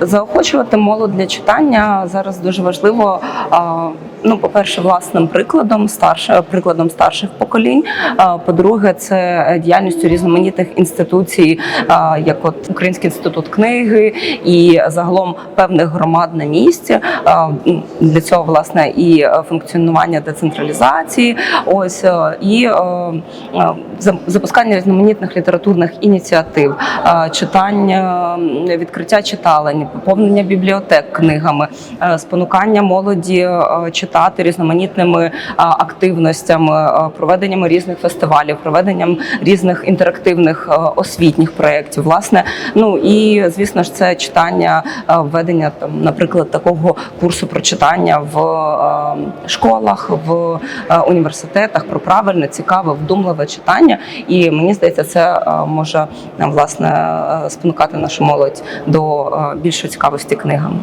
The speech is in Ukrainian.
Заохочувати молодь для читання зараз дуже важливо. Ну, по-перше, власним прикладом старше прикладом старших поколінь. По-друге, це діяльністю різноманітних інституцій, як от Український інститут книги і загалом певних громад на місці. Для цього власне і е, функціонування децентралізації. Ось е, і е, за- запускання різноманітних літературних ініціатив, читання, відкриття читалень, поповнення бібліотек книгами, спонукання молоді е, читати різноманітними е, активностями, е, проведенням різних фестивалів, проведенням різних інтерактивних е, освітніх проєктів. Власне, ну і звісно ж, це читання, введення там, наприклад, такого курсу про читання в школах, в університетах про правильне, цікаве, вдумливе читання. І мені здається, це може власне спонукати нашу молодь до більшої цікавості книгам.